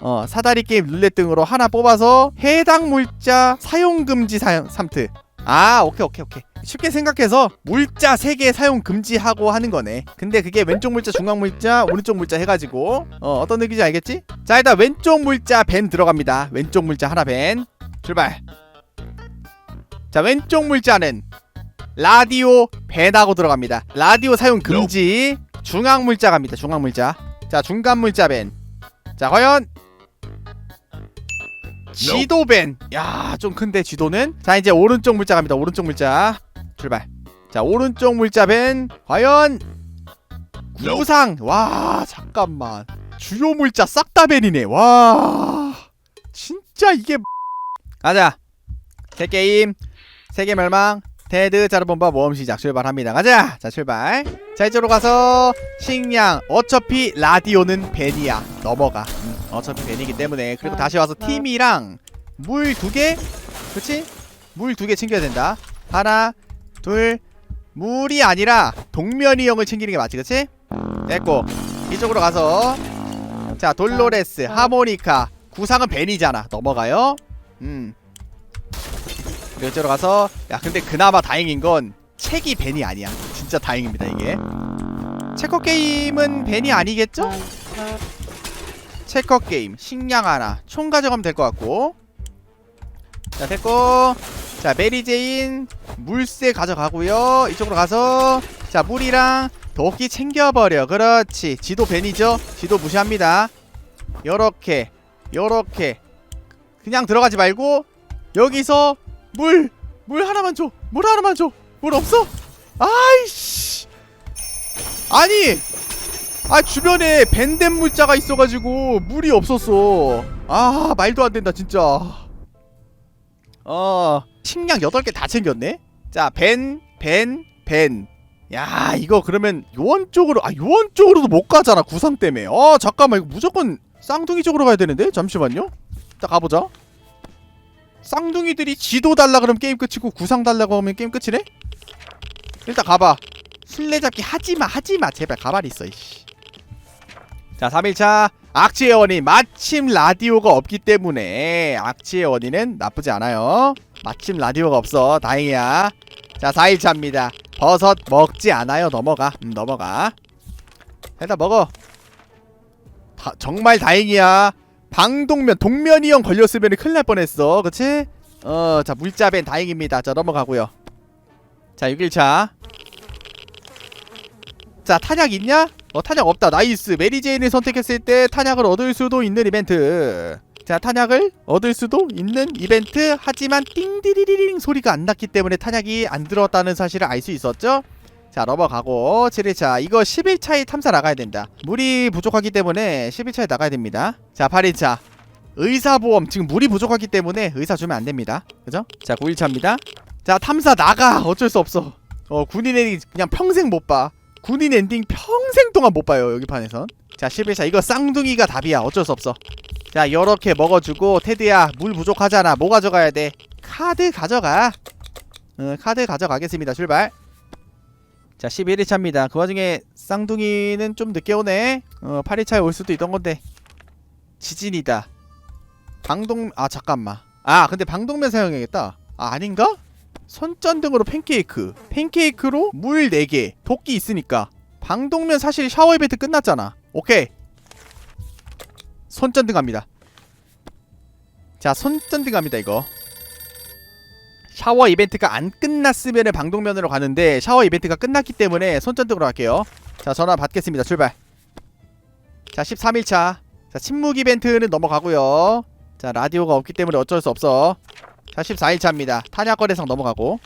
어 사다리 게임 룰렛 등으로 하나 뽑아서 해당 물자 사용 금지 사용 삼트. 아 오케이 오케이 오케이. 쉽게 생각해서 물자 3개 사용 금지하고 하는 거네. 근데 그게 왼쪽 물자 중앙 물자 오른쪽 물자 해가지고 어 어떤 느낌인지 알겠지? 자 일단 왼쪽 물자 벤 들어갑니다. 왼쪽 물자 하나 벤 출발. 자 왼쪽 물자는 라디오 벤하고 들어갑니다. 라디오 사용 금지 중앙 물자 갑니다. 중앙 물자. 자 중간 물자 벤자 과연 지도벤. 야 좀 큰데 지도는? 자 이제 오른쪽 물자 갑니다. 오른쪽 물자. 출발. 자 오른쪽 물자 벤 과연 구상. 와 잠깐만. 주요 물자 싹 다 벤이네. 와 진짜 이게 가자. 새 게임. 세계 멸망. 테드 자르본바 모험 시작. 출발합니다. 가자. 자 출발. 자 이쪽으로 가서 식량. 어차피 라디오는 벤이야. 넘어가. 음, 어차피 벤이기 때문에. 그리고 다시 와서 팀이랑 물 두개? 그치? 물 두 개 챙겨야 된다. 하나 둘 물이 아니라 동면이 형을 챙기는 게 맞지 그치? 됐고 이쪽으로 가서. 자 돌로레스 하모니카. 구상은 벤이잖아. 넘어가요. 음. 이쪽으로 가서 야 근데 그나마 다행인 건 책이 벤이 아니야. 진짜 다행입니다 이게. 체커 게임은 벤이 아니겠죠? 체커 게임 식량 하나 총 가져가면 될 것 같고 자 됐고 자 메리제인 물새 가져가고요 이쪽으로 가서 자 물이랑 도끼 챙겨버려 그렇지 지도 벤이죠 지도 무시합니다 요렇게 요렇게 그냥 들어가지 말고 여기서 물! 물 하나만 줘! 물 하나만 줘! 물 없어? 아이씨! 아니! 아 주변에 밴덴 물자가 있어가지고 물이 없었어. 아 말도 안 된다 진짜. 어 식량 8개 다 챙겼네? 자 벤, 벤, 벤. 야 이거 그러면 요원 쪽으로 아 요원 쪽으로도 못 가잖아 구상 때문에. 아 잠깐만 이거 무조건 쌍둥이 쪽으로 가야 되는데? 잠시만요. 일단 가보자. 쌍둥이들이 지도 달라 그러면 게임 끝이고 구상 달라고 하면 게임 끝이네? 일단 가봐. 술래잡기 하지마 하지마. 제발 가만히 있어 이씨 자 3일차 악취의 원인. 마침 라디오가 없기 때문에 악취의 원인은 나쁘지 않아요. 마침 라디오가 없어. 다행이야. 자 4일차입니다. 버섯 먹지 않아요. 넘어가. 음 넘어가. 일단 먹어. 다, 정말 다행이야. 방동면 동면이 형 걸렸으면 큰일 날 뻔했어. 그치? 어자 물자벤 다행입니다. 자 넘어가고요. 자 6일차. 자 탄약 있냐? 어 탄약 없다. 나이스. 메리제인을 선택했을 때 탄약을 얻을 수도 있는 이벤트. 자 탄약을 얻을 수도 있는 이벤트. 하지만 띵디리리링 소리가 안 났기 때문에 탄약이 안 들어왔다는 사실을 알 수 있었죠? 자 넘어가고. 7일차. 이거 11차에 탐사 나가야 된다. 물이 부족하기 때문에 11차에 나가야 됩니다. 자 8일차. 의사보험. 지금 물이 부족하기 때문에 의사 주면 안 됩니다. 그죠? 자 9일차입니다. 자 탐사 나가. 어쩔 수 없어. 어 군인 엔딩 그냥 평생 못 봐 군인 엔딩 평생 동안 못 봐요 여기 판에선. 자 11차 이거 쌍둥이가 답이야. 어쩔 수 없어. 자 요렇게 먹어주고 테드야 물 부족하잖아. 뭐 가져가야 돼? 카드 가져가. 어, 카드 가져가겠습니다. 출발. 자 11일차입니다. 그 와중에 쌍둥이는 좀 늦게 오네. 어 8일차에 올 수도 있던 건데. 지진이다. 방동 아 잠깐만. 아 근데 방독면 사용해야겠다. 아 아닌가? 손전등으로 팬케이크 팬케이크로 물 4개 도끼 있으니까 방독면 사실 샤워 이벤트 끝났잖아. 오케이. 손전등 갑니다. 자 손전등 갑니다 이거. 샤워 이벤트가 안 끝났으면 방독면으로 가는데 샤워 이벤트가 끝났기 때문에 손전등으로 갈게요. 자 전화 받겠습니다. 출발. 자 13일차. 자 침묵 이벤트는 넘어가고요. 자 라디오가 없기 때문에 어쩔 수 없어 자 14일차입니다. 탄약거래상 넘어가고.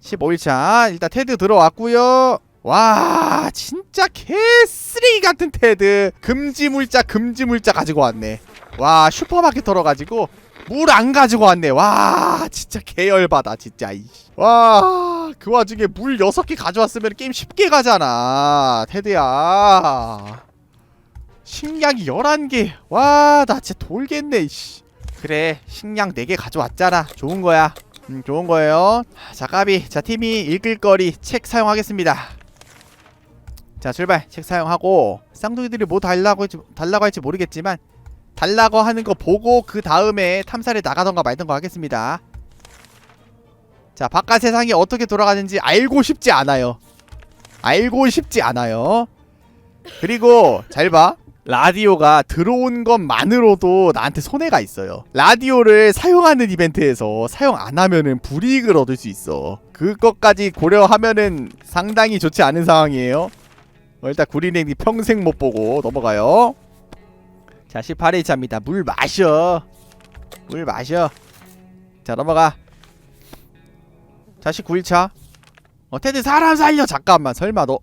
15일차. 일단 테드 들어왔고요. 와 진짜 개쓰레기 같은 테드. 금지 물자 금지 물자 가지고 왔네. 와 슈퍼마켓 털어가지고 물 안 가지고 왔네. 와 진짜 개열받아 진짜 와 그 와중에 물 6개 가져왔으면 게임 쉽게 가잖아. 테드야 식량이 11개. 와 나 진짜 돌겠네 이씨. 그래 식량 4개 가져왔잖아. 좋은 거야. 음 좋은 거예요. 자 까비. 자 팀이 읽을 거리 책 사용하겠습니다. 자 출발. 책 사용하고 쌍둥이들이 뭐 달라고 할지, 달라고 할지 모르겠지만 달라고 하는 거 보고 그 다음에 탐사를 나가던가 말던가 하겠습니다. 자 바깥 세상이 어떻게 돌아가는지 알고 싶지 않아요. 알고 싶지 않아요. 그리고 잘 봐 라디오가 들어온 것만으로도 나한테 손해가 있어요 라디오를 사용하는 이벤트에서 사용 안 하면은 불이익을 얻을 수 있어 그것까지 고려하면은 상당히 좋지 않은 상황이에요 어, 일단 구리냉이 평생 못 보고 넘어가요. 자 18일차입니다. 물 마셔. 물 마셔. 자 넘어가. 자 19일차. 어 테드 사람 살려 잠깐만 설마 너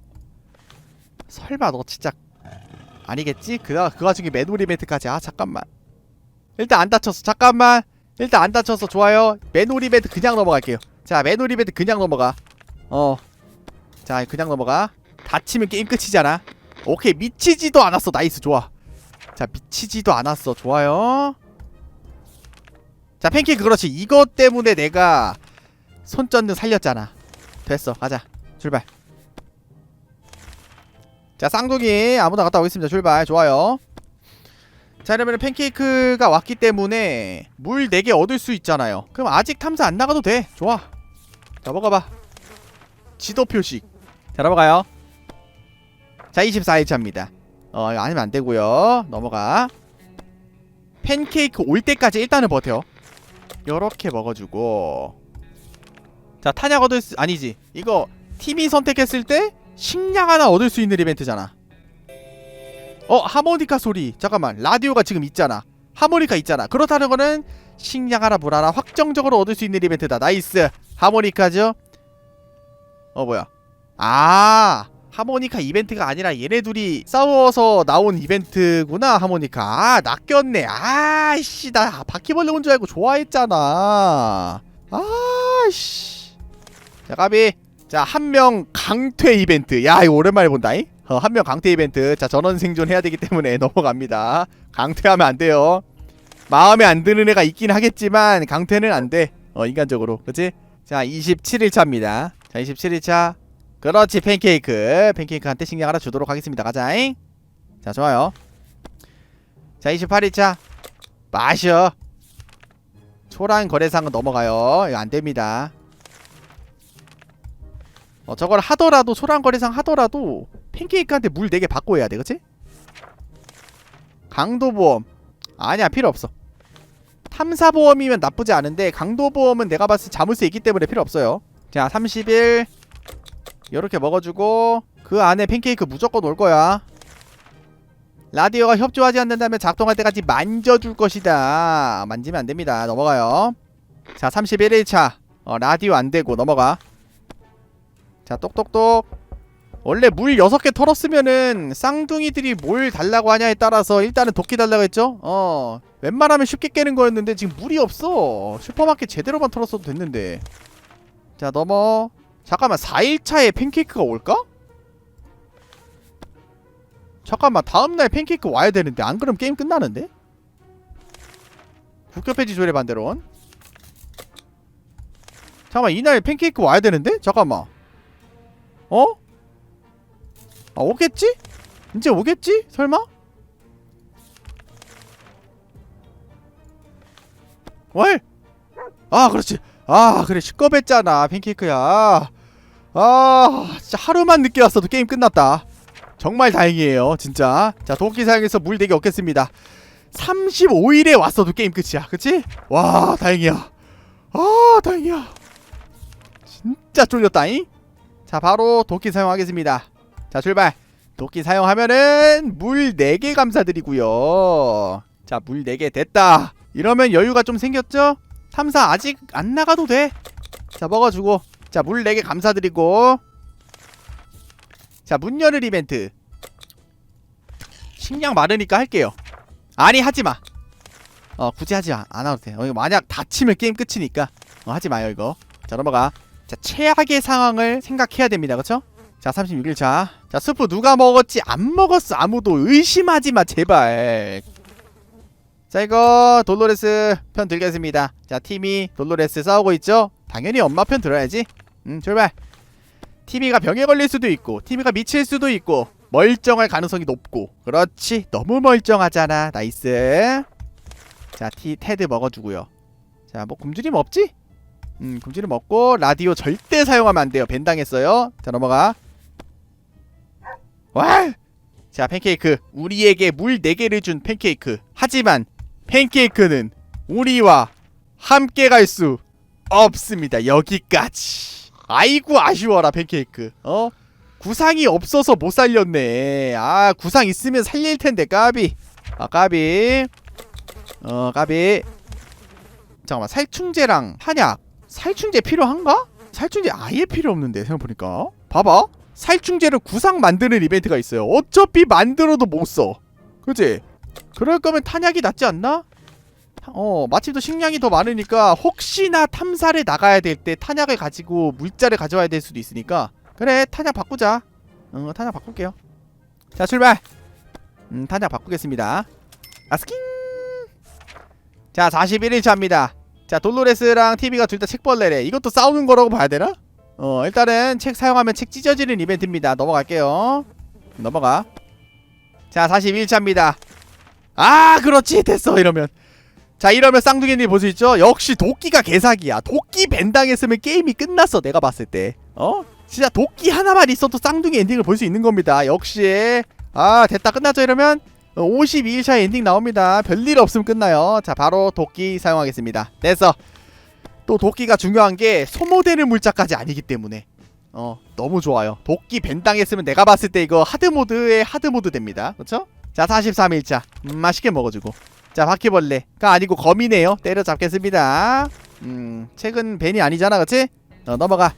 설마 너 진짜 아니겠지? 그, 그 와중에 매놀 이벤트까지. 아 잠깐만. 일단 안 다쳤어. 잠깐만. 일단 안 다쳤어. 좋아요. 매놀 이벤트 그냥 넘어갈게요. 자 매놀 이벤트 그냥 넘어가. 어자 그냥 넘어가. 다치면 게임 끝이잖아. 오케이. 미치지도 않았어. 나이스. 좋아. 자 미치지도 않았어. 좋아요. 자 팬케이크 그렇지. 이것 때문에 내가 손전등 살렸잖아. 됐어. 가자. 출발 자 쌍둥이 아무나 갔다 오겠습니다. 출발. 좋아요. 자 그러면 팬케이크가 왔기 때문에 물 4개 얻을 수 있잖아요. 그럼 아직 탐사 안 나가도 돼. 좋아. 자 먹어봐. 지도 표식. 자 넘어가요. 자 24일차입니다. 어 이거 아니면 안되고요. 넘어가. 팬케이크 올 때까지 일단은 버텨. 요렇게 먹어주고. 자 탄약 얻을 수 아니지. 이거 팀이 선택했을 때 식량 하나 얻을 수 있는 이벤트잖아. 어 하모니카 소리. 잠깐만 라디오가 지금 있잖아. 하모니카 있잖아. 그렇다는 거는 식량 하나 물 하나 확정적으로 얻을 수 있는 이벤트다. 나이스. 하모니카죠? 어 뭐야? 아 하모니카 이벤트가 아니라 얘네 둘이 싸워서 나온 이벤트구나 하모니카. 아 낚였네. 아씨 나 바퀴벌레 온 줄 알고 좋아했잖아. 아씨. 자 까비 자 한 명 강퇴 이벤트. 야 이거 오랜만에 본다잉? 어, 한 명 강퇴 이벤트. 자 전원 생존 해야 되기 때문에 넘어갑니다. 강퇴하면 안 돼요. 마음에 안 드는 애가 있긴 하겠지만 강퇴는 안 돼. 어 인간적으로. 그치? 자 27일차입니다. 자 27일차. 그렇지 팬케이크. 팬케이크한테 식량 하나 주도록 하겠습니다. 가자잉? 자 좋아요. 자 28일차. 마셔. 초란 거래상은 넘어가요. 이거 안 됩니다 어 저걸 하더라도 초란 거래상 하더라도 팬케이크한테 물 4개 받고 해야 돼 그치? 강도보험. 아니야 필요 없어. 탐사보험이면 나쁘지 않은데 강도보험은 내가 봤을 때 자물쇠 있기 때문에 필요 없어요. 자 30일. 요렇게 먹어주고 그 안에 팬케이크 무조건 올 거야. 라디오가 협조하지 않는다면 작동할 때까지 만져줄 것이다. 만지면 안됩니다. 넘어가요. 자 31일차. 어, 라디오 안되고 넘어가 자 똑똑똑. 원래 물 6개 털었으면은 쌍둥이들이 뭘 달라고 하냐에 따라서 일단은 도끼 달라고 했죠? 어 웬만하면 쉽게 깨는 거였는데 지금 물이 없어. 슈퍼마켓 제대로만 털었어도 됐는데. 자 넘어. 잠깐만 4일차에 팬케이크가 올까? 잠깐만 다음날 팬케이크 와야 되는데 안 그러면 게임 끝나는데? 국교 페이지 조례 반대론. 잠깐만 이날 팬케이크 와야 되는데? 잠깐만 어? 아 오겠지? 이제 오겠지? 설마? 월! 아 그렇지 아 그래 시꺼했잖아 팬케이크야 아 진짜 하루만 늦게 왔어도 게임 끝났다 정말 다행이에요 진짜 자 도끼 사용해서 물 4개 얻겠습니다 35일에 왔어도 게임 끝이야 그치? 와 다행이야 아 다행이야 진짜 쫄렸다잉 자 바로 도끼 사용하겠습니다 자 출발 도끼 사용하면은 물 4개 감사드리고요 자 물 4개 됐다 이러면 여유가 좀 생겼죠? 탐사 아직 안 나가도 돼. 자, 먹어주고. 자, 물 4개 감사드리고. 자, 문 열을 이벤트. 식량 많으니까 할게요. 아니, 하지 마. 어, 굳이 하지 마. 안 하도 돼. 어, 만약 다치면 게임 끝이니까. 어, 하지 마요, 이거. 자, 넘어가. 자, 최악의 상황을 생각해야 됩니다. 그쵸? 자, 36일 차. 자, 스프 누가 먹었지? 안 먹었어. 아무도 의심하지 마, 제발. 자 이거 돌로레스 편 들겠습니다 자 팀이 돌로레스 싸우고 있죠 당연히 엄마 편 들어야지 음 출발 TV가 병에 걸릴 수도 있고 TV가 미칠 수도 있고 멀쩡할 가능성이 높고 그렇지 너무 멀쩡하잖아 나이스 자 티, 테드 먹어주고요 자 뭐 굶주림 없지? 음 굶주림 없고 라디오 절대 사용하면 안 돼요. 벤 당했어요. 자 넘어가. 와 자 팬케이크. 우리에게 물 4개를 준 팬케이크. 하지만 팬케이크는 우리와 함께 갈 수 없습니다. 여기까지. 아이고 아쉬워라 팬케이크. 어? 구상이 없어서 못 살렸네. 아 구상 있으면 살릴 텐데 까비. 아 까비. 어 까비. 잠깐만 살충제랑 한약 살충제 필요한가? 살충제 아예 필요 없는데 생각해보니까. 봐봐. 살충제를 구상 만드는 이벤트가 있어요. 어차피 만들어도 못써. 그치? 그럴 거면 탄약이 낫지 않나? 어 마침 또 식량이 더 많으니까 혹시나 탐사를 나가야 될 때 탄약을 가지고 물자를 가져와야 될 수도 있으니까. 그래 탄약 바꾸자. 어 탄약 바꿀게요. 자 출발! 음 탄약 바꾸겠습니다. 아스킹! 자 41일차입니다 자 돌로레스랑 TV가 둘 다 책벌레래. 이것도 싸우는 거라고 봐야 되나? 어 일단은 책 사용하면 책 찢어지는 이벤트입니다. 넘어갈게요. 넘어가. 자 41차입니다. 아 그렇지. 됐어 이러면. 자 이러면 쌍둥이님 볼 수 있죠? 역시 도끼가 개사기야. 도끼 벤당했으면 게임이 끝났어 내가 봤을 때. 어? 진짜 도끼 하나만 있어도 쌍둥이 엔딩을 볼 수 있는 겁니다. 역시. 아 됐다. 끝났죠 이러면 52일차 엔딩 나옵니다. 별일 없으면 끝나요. 자 바로 도끼 사용하겠습니다. 됐어. 또 도끼가 중요한 게 소모되는 물자까지 아니기 때문에. 어 너무 좋아요. 도끼 벤당했으면 내가 봤을 때 이거 하드모드의 하드모드 됩니다. 그쵸? 자 43일차. 음, 맛있게 먹어주고. 자 바퀴벌레가 아니고 거미네요. 때려잡겠습니다. 음 책은 벤이 아니잖아 그치? 어 넘어가.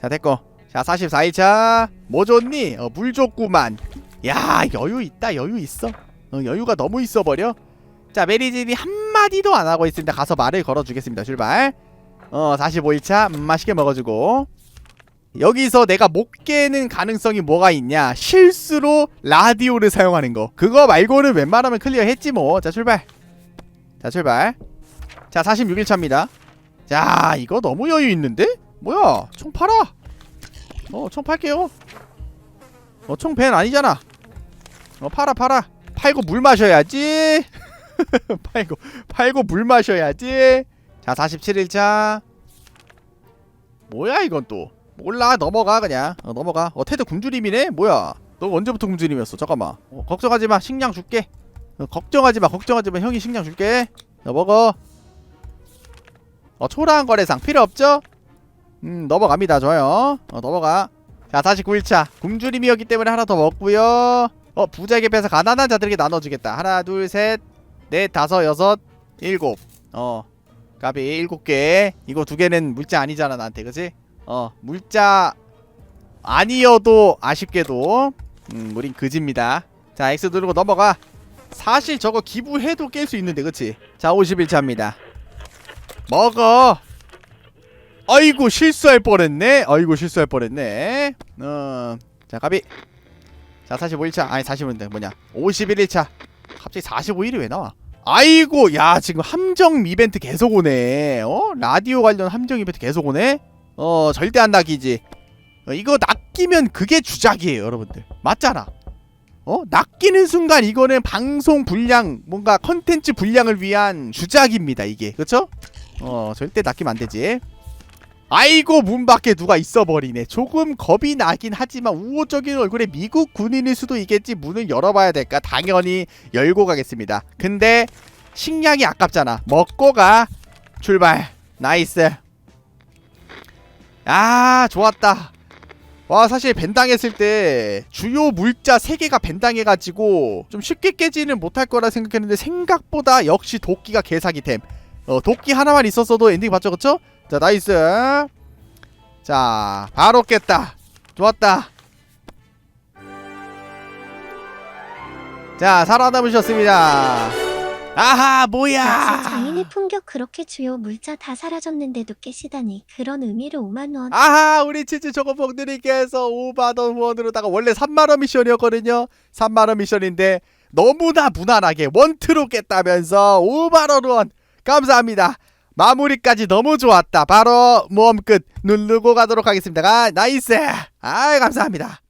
자 됐고. 자 44일차. 뭐 좋니? 어, 물 좋구만 야 여유 있다 여유 있어. 어, 여유가 너무 있어버려. 자 메리진이 한마디도 안 하고 있습니다. 가서 말을 걸어주겠습니다. 출발. 어 45일차 음, 맛있게 먹어주고. 여기서 내가 못 깨는 가능성이 뭐가 있냐? 실수로 라디오를 사용하는 거. 그거 말고는 웬만하면 클리어 했지 뭐자 출발. 자 출발. 자 46일차입니다. 자 이거 너무 여유 있는데? 뭐야? 총 팔아. 어총 팔게요 어총 벤 아니잖아. 어 팔아 팔아. 팔고 물 마셔야지. 팔고 팔고 물 마셔야지. 자 47일차. 뭐야 이건 또. 몰라 넘어가 그냥. 어, 넘어가. 어 테드 굶주림이네? 뭐야? 너 언제부터 굶주림이었어? 잠깐만. 어, 걱정하지마. 식량 줄게. 어, 걱정하지마. 걱정하지마. 형이 식량 줄게. 너 먹어. 어 초라한 거래상 필요 없죠? 음 넘어갑니다. 좋아요. 어 넘어가 자 49일차. 굶주림이었기 때문에 하나 더 먹고요. 어 부자에게 빼서 가난한 자들에게 나눠주겠다. 하나 둘 셋 넷 다섯 여섯 일곱. 어 까비 일곱 개. 이거 두 개는 물자 아니잖아 나한테. 그지? 어 물자 아니어도 아쉽게도 음 우린 그지입니다. 자 X 누르고 넘어가. 사실 저거 기부해도 깰 수 있는데 그치? 자 51차입니다. 먹어 아이고 실수할 뻔했네. 아이고 실수할 뻔했네. 어자 가비. 자 45일차. 아니 45일인데 뭐냐. 51일차. 갑자기 45일이 왜 나와? 아이고 야 지금 함정 이벤트 계속 오네. 어? 라디오 관련 함정 이벤트 계속 오네? 어 절대 안 낚이지. 어, 이거 낚이면 그게 주작이에요 여러분들. 맞잖아. 어? 낚이는 순간 이거는 방송 분량 뭔가 컨텐츠 분량을 위한 주작입니다 이게. 그쵸? 어 절대 낚이면 안 되지 아이고 문 밖에 누가 있어버리네. 조금 겁이 나긴 하지만 우호적인 얼굴의 미국 군인일 수도 있겠지 문을 열어봐야 될까? 당연히 열고 가겠습니다. 근데 식량이 아깝잖아. 먹고 가 출발. 나이스. 아 좋았다. 와 사실 벤당했을 때 주요 물자 3개가 벤당해가지고 좀 쉽게 깨지는 못할 거라 생각했는데 생각보다 역시 도끼가 개사기템. 어 도끼 하나만 있었어도 엔딩 봤죠 그쵸? 자 나이스. 자 바로 깼다. 좋았다. 자 살아남으셨습니다. 아하 역시 뭐야 장인의 품격 그렇게 주요 물자 다 사라졌는데도 깨시다니 그런 의미로 5만원. 아하 우리 치즈 초코봉들이께서 5만원 후원으로다가 원래 3만원 미션이었거든요. 3만원 미션인데 너무나 무난하게 원트로 깼다면서 5만원 후원. 감사합니다 마무리까지 너무 좋았다. 바로 모험 끝 누르고 가도록 하겠습니다. 아, 나이스! 아 감사합니다